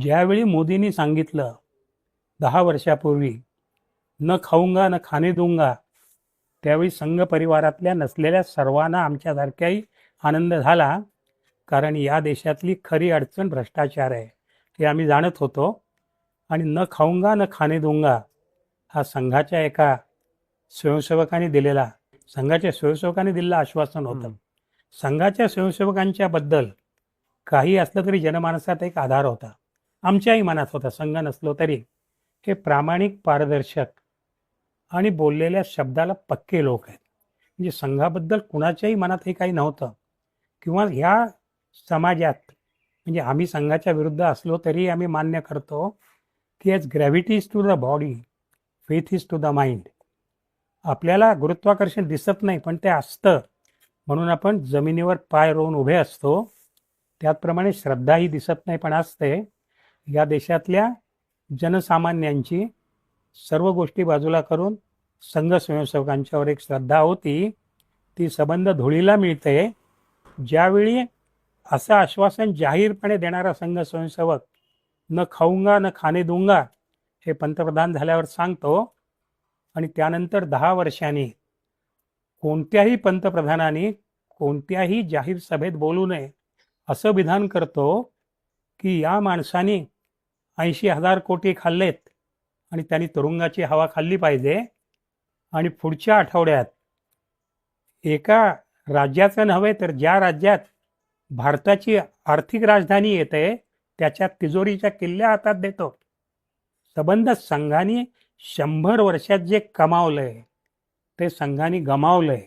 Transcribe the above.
ज्यावेळी मोदींनी सांगितलं दहा वर्षापूर्वी न खाऊंगा न खाणे दूंगा त्यावेळी संघ परिवारातल्या नसलेल्या सर्वांना आमच्यासारख्याही आनंद झाला कारण या देशातली खरी अडचण भ्रष्टाचार आहे हे आम्ही जाणत होतो. आणि न खाऊंगा न खाणे दूंगा हा संघाच्या एका स्वयंसेवकाने दिलेला संघाच्या स्वयंसेवकाने दिलेलं आश्वासन होतं. संघाच्या स्वयंसेवकांच्या बद्दल काही असलं तरी जनमानसात एक आधार होता. आमच्याही मनात होता संघ नसलो तरी. हे प्रामाणिक पारदर्शक आणि बोललेल्या शब्दाला पक्के लोक आहेत. म्हणजे संघाबद्दल कुणाच्याही मनात हे काही नव्हतं. किंवा ह्या समाजात म्हणजे आम्ही संघाच्या विरुद्ध असलो तरी आम्ही मान्य करतो की as gravity is to the body faith is to the mind आपल्याला गुरुत्वाकर्षण दिसत नाही पण ते असतं. म्हणून आपण जमिनीवर पाय रोवून उभे असतो. त्याचप्रमाणे श्रद्धाही दिसत नाही पण असते. या देशातल्या जनसामान्यांची सर्व गोष्टी बाजूला करून संघ स्वयंसेवकांच्यावर एक श्रद्धा होती. ती संबंध धुळीला मिळते. ज्यावेळी असं आश्वासन जाहीरपणे देणारा संघ स्वयंसेवक न खाऊंगा न खाणे दूंगा हे पंतप्रधान झाल्यावर सांगतो. आणि त्यानंतर दहा वर्षांनी कोणत्याही पंतप्रधानाने कोणत्याही जाहीर सभेत बोलू नये असं विधान करतो की या माणसाने ऐंशी हजार कोटी खाल्लेत आणि त्यांनी तुरुंगाची हवा खाल्ली पाहिजे. आणि पुढच्या आठवड्यात एका राज्याचं नव्हे तर ज्या राज्यात भारताची आर्थिक राजधानी येते त्याच्या तिजोरीच्या किल्ल्या हातात देतो. सबंध संघाने शंभर वर्षात जे कमावलंय ते संघाने गमावलंय.